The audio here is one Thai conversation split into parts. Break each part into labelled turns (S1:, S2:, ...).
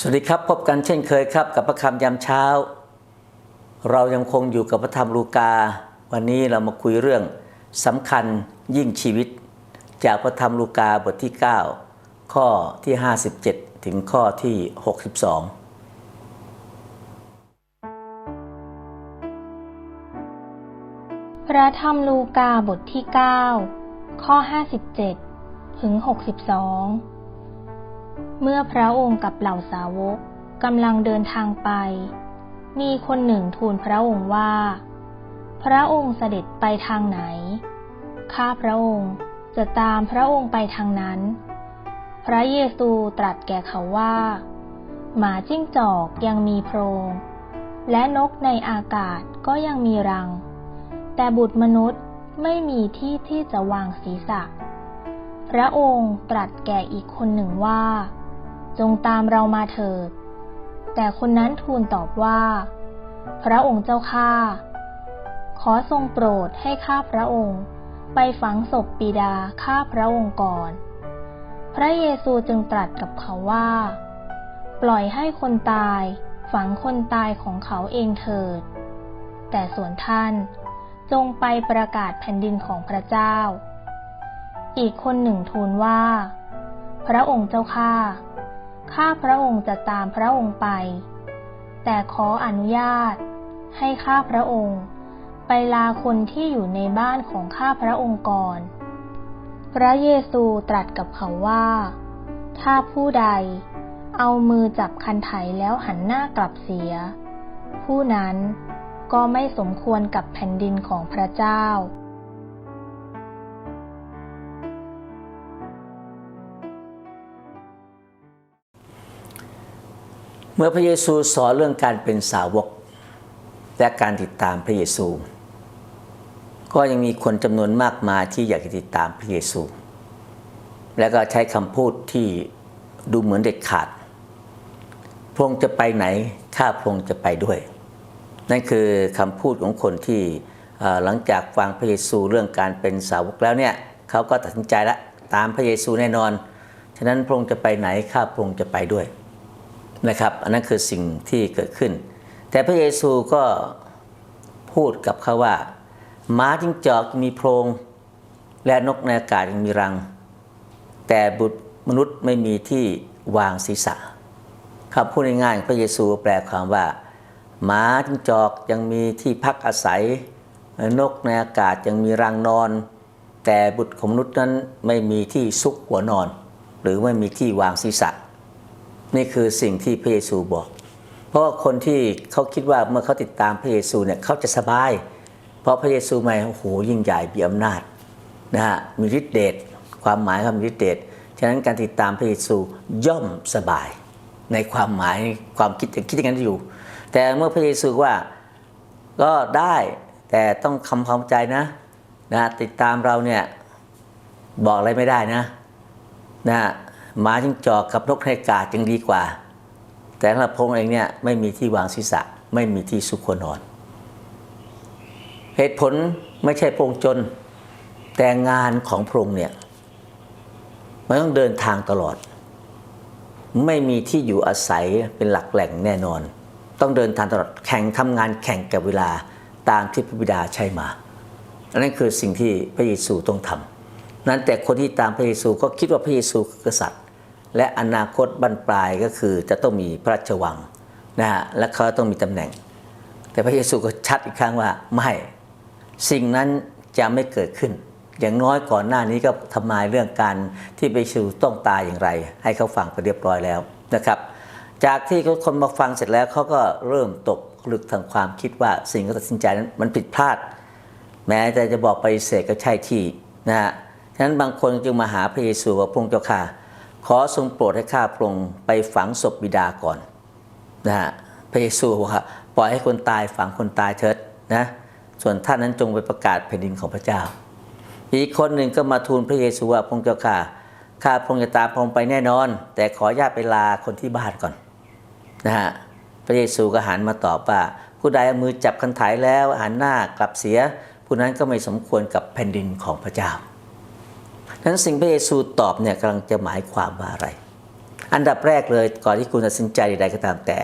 S1: สวัสดีครับ พบกันเช่นเคยครับ กับพระคำยามเช้า เรายังคงอยู่กับพระธรรมลูกา วันนี้เรามาคุยเรื่องสำคัญยิ่งชีวิต จากพระธรรมลูกาบทที่ 9 ข้อที่ 57 ถึงข้อที่ 62
S2: พระธรรมลูกาบทที่ 9 ข้อ 57 ถึง 62 เมื่อพระองค์กับเหล่าสาวกกำลังเดินทางไป มีคนหนึ่งทูลพระองค์ว่า พระองค์เสด็จไปทางไหน ข้าพระองค์จะตามพระองค์ไปทางนั้น พระเยซูตรัสแก่เขาว่า หมาจิ้งจอกยังมีโพรง และนกในอากาศก็ยังมีรัง แต่บุตรมนุษย์ไม่มีที่ที่จะวางศีรษะ พระองค์ตรัสแก่อีกคนหนึ่งว่า จงตามเรามาเถิด แต่คนนั้นทูลตอบว่า พระองค์เจ้าข้า ขอทรงโปรดให้ข้าพระองค์ไปฝังศพปิดาข้าพระองค์ก่อน พระเยซูจึงตรัสกับเขาว่า ปล่อยให้คนตายฝังคนตายของเขาเองเถิด แต่ส่วนท่านจงไปประกาศแผ่นดินของพระเจ้า อีกคนหนึ่งทูลว่า พระองค์เจ้าข้า ข้าพระองค์จะตามพระองค์ไป แต่ขออนุญาต ให้ข้าพระองค์ไปลาคนที่อยู่ในบ้านของข้าพระองค์ก่อน พระเยซูตรัสกับเขาว่า ถ้าผู้ใด เอามือจับคันไถแล้วหันหน้ากลับเสีย ผู้นั้นก็ไม่สมควรกับแผ่นดินของพระเจ้า
S1: เมื่อพระเยซูสอนเรื่องการเป็นสาวก และการติดตามพระเยซู ก็ยังมีคนจำนวนมากมายที่อยากติดตามพระเยซู และก็ใช้คำพูดที่ดูเหมือนเด็ดขาด พระองค์จะไปไหน ข้าพระองค์จะไปด้วย นั่นคือคำพูดของคนที่หลังจากฟังพระเยซูเรื่องการเป็นสาวกแล้วเนี่ยเขาก็ตัดสินใจละตามพระเยซูแน่นอน ฉะนั้นพระองค์จะไปไหนข้าพระองค์จะไปด้วย นะครับ อันนั้นคือสิ่งที่เกิดขึ้น แต่พระเยซูก็พูดกับเขาว่าม้าจิ้งจอกมีโพรงและนกในอากาศยังมีรัง แต่บุตรมนุษย์ไม่มีที่วางศีรษะคำพูดง่ายๆพระเยซูแปลความว่าม้าจิ้งจอกยังมีที่พักอาศัย นกในอากาศยังมีรังนอน แต่บุตรของมนุษย์นั้นไม่มีที่ซุกหัวนอน หรือไม่มีที่วางศีรษะ นี่คือสิ่งที่พระเยซูบอก เพราะว่าคนที่เขาคิดว่าเมื่อเขาติดตามพระเยซูเนี่ยเขาจะสบาย เพราะพระเยซูมาโอ้โหยิ่งใหญ่มีอำนาจนะฮะมีฤทธิเดชความหมายคำฤทธิเดชฉะนั้นการติดตามพระเยซูย่อมสบาย ในความหมายความคิดคิดอย่างนั้นอยู่ แต่เมื่อพระเยซูว่าก็ได้แต่ต้องคำความใจนะนะติดตามเราเนี่ยบอกอะไรไม่ได้นะนะฮะ หมาจิ้งจอกกับนกในอากาศยังดีกว่า แต่สำหรับพงษ์เองเนี่ยไม่มีที่วางศีรษะ ไม่มีที่สุขคนอน เหตุผลไม่ใช่พระองจน แต่งานของพงค์เนี่ยมันต้องเดินทางตลอด ไม่มีที่อยู่อาศัยเป็นหลักแหล่งแน่นอน ต้องเดินทางตลอดแข่งทำงานแข่งกับเวลาตามที่พระบิดาใช้มาอันนั้นคือสิ่งที่พระเยซูต้องทำนั้นแต่คนที่ตามพระเยซูก็คิดว่าพระเยซูคือกษัตริย์ และอนาคตบั้นปลายก็คือจะต้องมีพระราชวังนะฮะและเขาต้องมีตำแหน่ง แต่พระเยซูก็ชัดอีกครั้งว่าไม่สิ่งนั้นจะไม่เกิดขึ้น อย่างน้อยก่อนหน้านี้ก็ทำนายเรื่องการที่พระเยซูต้องตายอย่างไร ให้เขาฟังไปเรียบร้อยแล้วนะครับจากที่คนมาฟังเสร็จแล้วเขาก็เริ่มตกลึกทางความคิดว่าสิ่งที่เขาตัดสินใจนั้นมันผิดพลาด แม้แต่จะบอกปฏิเสธก็ใช่ที่นะฮะฉะนั้นบางคนจึงมาหาพระเยซูว่าพระองค์เจ้าค่ะ ขอทรงโปรดให้ข้าพระองค์ไปฝังศพบิดาก่อนนะฮะพระเยซูบอกว่าปล่อยให้คนตายฝังคนตายเถิดนะส่วนท่านนั้นจงไปประกาศแผ่นดินของพระเจ้า อีกคนหนึ่งก็มาทูลพระเยซูว่าพระองค์เจ้าค่ะข้าพระองค์จะตามพระองค์ไปแน่นอน แต่ขอญาตไปลาคนที่บ้านก่อนนะฮะพระเยซูก็หันมาตอบว่าผู้ใดเอามือจับคันไถแล้วหันหน้ากลับเสียผู้นั้นก็ไม่สมควรกับแผ่นดินของพระเจ้า นั้นสิ่งพระเยซูตอบเนี่ยกำลังจะหมายความว่าอะไร อันดับแรกเลยก่อนที่คุณตัดสินใจใดก็ตามแต่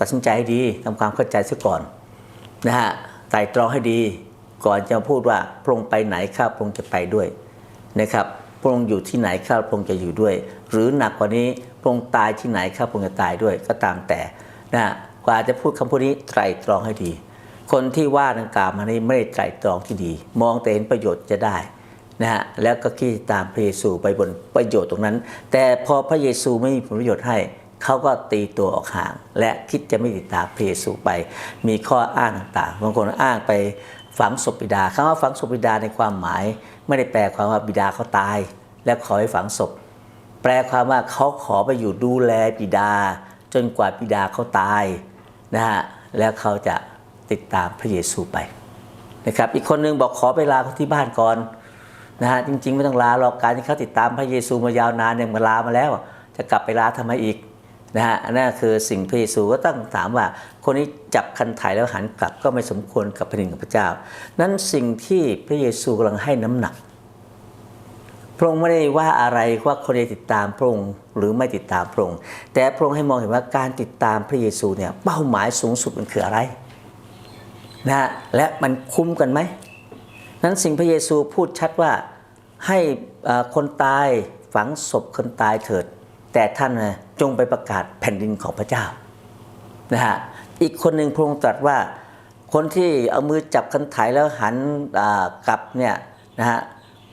S1: ตัดสินใจให้ดีทำความเข้าใจซะก่อนนะฮะไตร่ตรองให้ดี ก่อนจะพูดว่าพระองค์ไปไหนข้าพระองค์จะไปด้วยนะครับพระองค์อยู่ที่ไหนข้าพระองค์จะอยู่ด้วย หรือหนักกว่านี้พระองค์ตายที่ไหนข้าพระองค์จะตายด้วยก็ตามแต่นะฮะกว่าจะพูดคำพูดนี้ไตรตรองให้ดี คนที่ว่าดังกล่าวมานี้ไม่ได้ไตรตรองที่ดี มองแต่เห็นประโยชน์จะได้ นะฮะแล้วก็คิดตามพระเยซูไปบนประโยชน์ตรงนั้น แต่พอพระเยซูไม่มีผลประโยชน์ให้เขาก็ตีตัวออกห่าง และคิดจะไม่ติดตามพระเยซูไป มีข้ออ้างต่างๆบางคนอ้างไปฝังศพบิดาคำว่าฝังศพบิดาในความหมาย ไม่ได้แปลความว่าบิดาเขาตาย แล้วขอให้ฝังศพ แปลความว่าเขาขอไปอยู่ดูแลบิดา จนกว่าบิดาเขาตายนะฮะแล้วเขาจะติดตามพระเยซูไปนะครับอีกคนนึงบอกขอไปลาเขาที่บ้านก่อน นะฮะจริงๆ ไม่ต้องลาหรอกการที่เขาติดตามพระเยซูมายาวนานเนี่ยมาลามาแล้ว จะกลับไปลาทำไมอีกนะฮะนั่นคือสิ่งพระเยซูก็ต้องถามว่า คนนี้จับคันไถ่ายแล้วหันกลับก็ไม่สมควรกับแผ่นดินของพระเจ้า นั้นสิ่งที่พระเยซูกำลังให้น้ำหนัก พระองค์ไม่ได้ว่าอะไรว่าคนจะติดตามพระองค์หรือไม่ติดตามพระองค์แต่พระองค์ให้มองเห็นว่าการติดตามพระเยซูเนี่ยเป้าหมายสูงสุดมันคืออะไรนะฮะและมันคุ้มกันไหม นั้นสิ่งพระเยซูพูดชัดว่าให้คนตายฝังศพคนตายเถิด แต่ท่านจงไปประกาศแผ่นดินของพระเจ้านะฮะอีกคนหนึ่งพระองค์ตรัสว่าคนที่เอามือจับคันไถแล้วหันกลับเนี่ยนะฮะ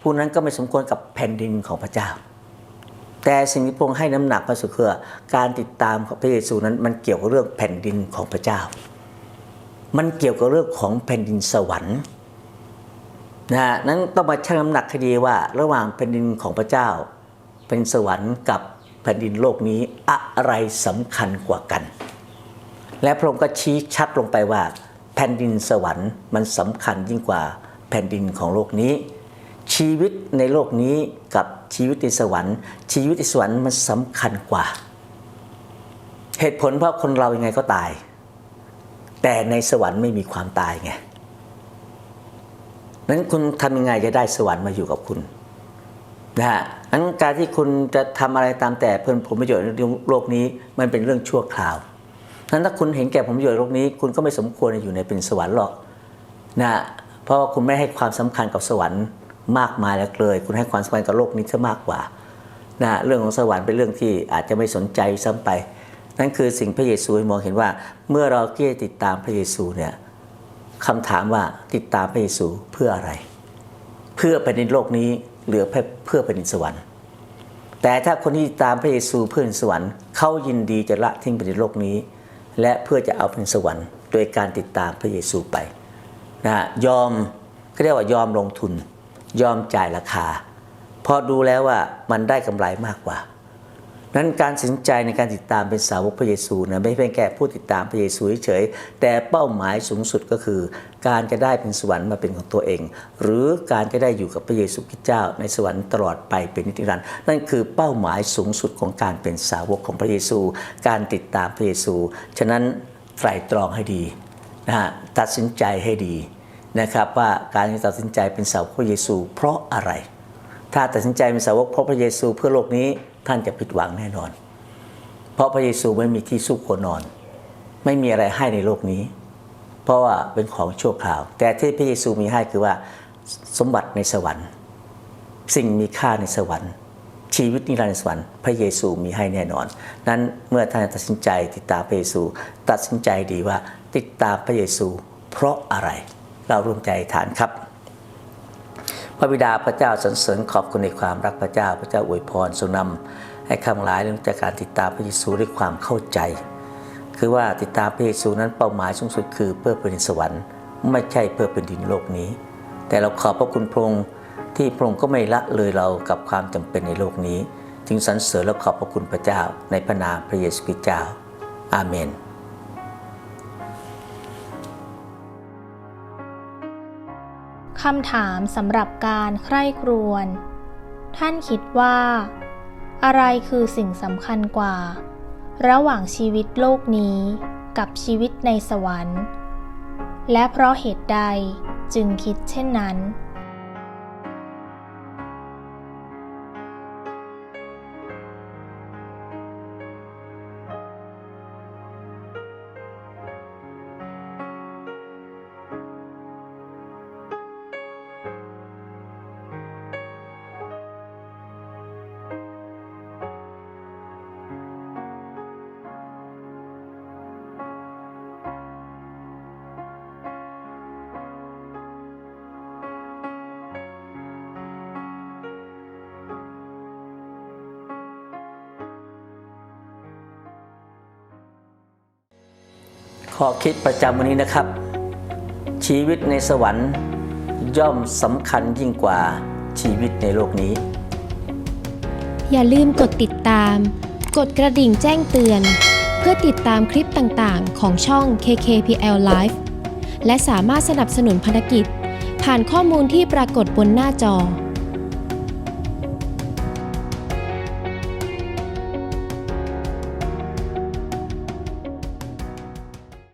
S1: ผู้นั้นก็ไม่สมควรกับแผ่นดินของพระเจ้า แต่สิ่งที่พระองค์ให้น้ำหนักมากสุดคือการติดตามของพระเยซูนั้นมันเกี่ยวกับเรื่องแผ่นดินของพระเจ้า มันเกี่ยวกับเรื่องของแผ่นดินสวรรค์ นะฮะนั้นต้องมาชั่งน้ำหนักคดีว่าระหว่างแผ่นดินของพระเจ้า เป็นสวรรค์กับแผ่นดินโลกนี้อะไรสำคัญกว่ากัน และพระองค์ก็ชี้ชัดลงไปว่า แผ่นดินสวรรค์มันสำคัญยิ่งกว่าแผ่นดินของโลกนี้ ชีวิตในโลกนี้กับชีวิตในสวรรค์ ชีวิตในสวรรค์มันสำคัญกว่า เหตุผลเพราะคนเรายังไงก็ตาย แต่ในสวรรค์ไม่มีความตายไง นั้นคุณทำยังไงจะได้สวรรค์มาอยู่กับคุณนะฮะนั้นการที่คุณจะทำอะไรตามแต่เพื่อผลประโยชน์ในโลกนี้มันเป็นเรื่องชั่วคราวนั้นถ้าคุณเห็นแก่ผลประโยชน์โลกนี้ คุณก็ไม่สมควรอยู่ในเป็นสวรรค์หรอกนะฮะเพราะว่าคุณไม่ให้ความสำคัญกับสวรรค์มากมายแล้วเลย คุณให้ความสำคัญกับโลกนี้ซะมากกว่านะเรื่องของสวรรค์เป็นเรื่องที่อาจจะไม่สนใจซ้ำไป นั่นคือสิ่งพระเยซูมองเห็นว่าเมื่อเราเกี่ยติดตามพระเยซูเนี่ย คำถามว่าติดตามพระเยซูเพื่ออะไร เพื่อแผ่นโลกนี้หรือเพื่อแผ่นดินสวรรค์ แต่ถ้าคนที่ตามพระเยซูเพื่อแผ่นสวรรค์เขายินดีจะละทิ้งแผ่นโลกนี้ และเพื่อจะเอาแผ่นสวรรค์ โดยการติดตามพระเยซูไปนะฮะยอมเขาเรียกว่ายอมลงทุน ยอมจ่ายราคาพราะดูแล้วว่ามันได้กำไรมากกว่า นั้นการตัดสินใจในการติดตามเป็นสาวกพระเยซูนะไม่เพียงแค่ผู้ติดตามพระเยซูเฉยแต่เป้าหมายสูงสุดก็คือ การจะได้เป็นสวรรค์มาเป็นของตัวเอง หรือการจะได้อยู่กับพระเยซูคริสต์เจ้า ในสวรรค์ตลอดไปเป็นนิรันดร์นั่นคือเป้าหมายสูงสุดของการเป็นสาวกของพระเยซู การติดตามพระเยซู ฉะนั้นไตร่ตรองให้ดีนะฮะตัดสินใจให้ดีนะครับว่าการที่ตัดสินใจเป็นสาวกพระเยซู เพราะอะไร ถ้าตัดสินใจเป็นสาวกเพราะพระเยซูเพื่อโลกนี้ ท่านจะผิดหวังแน่นอน เพราะพระเยซูไม่มีที่สู้คนนอน ไม่มีอะไรให้ในโลกนี้ เพราะว่าเป็นของชั่วคราว แต่ที่พระเยซูมีให้คือว่าสมบัติในสวรรค์ สิ่งมีค่าในสวรรค์ ชีวิตนิรันดร์ในสวรรค์พระเยซูมีให้แน่นอน นั้นเมื่อท่านตัดสินใจติดตามพระเยซู ตัดสินใจดีว่าติดตามพระเยซู เพราะอะไรเราร่วมใจฐานครับ พระบิดาพระเจ้าสรรเสริญขอบคุณในความรักพระเจ้า พระเจ้าอวยพรทรงนำให้คำหลายเรื่องจากการติดตามพระเยซูด้วยความเข้าใจ คือว่าติดตามพระเยซูนั้นเป้าหมายสูงสุดคือเพื่อเป็นสวรรค์ไม่ใช่เพื่อเป็นดินโลกนี้ แต่เราขอบพระคุณพระองค์ที่พระองค์ก็ไม่ละเลยเรากับความจำเป็นในโลกนี้ จึงสรรเสริญและขอบพระคุณพระเจ้าในพระนามพระเยซูคริสต์เจ้า อาเมน
S2: คำถามสำหรับการใคร่ครวญ ท่านคิดว่า อะไรคือสิ่งสำคัญกว่า ระหว่างชีวิตโลกนี้กับชีวิตในสวรรค์ และเพราะเหตุใดจึงคิดเช่นนั้น
S1: ข้อคิดประจำวันนี้นะครับ ชีวิตในสวรรค์ย่อมสำคัญยิ่งกว่าชีวิตในโลกนี้
S3: อย่าลืมกดติดตาม กดกระดิ่งแจ้งเตือน เพื่อติดตามคลิปต่างๆ ของช่อง KKPL Live และสามารถสนับสนุนภารกิจ ผ่านข้อมูลที่ปรากฏบนหน้าจอ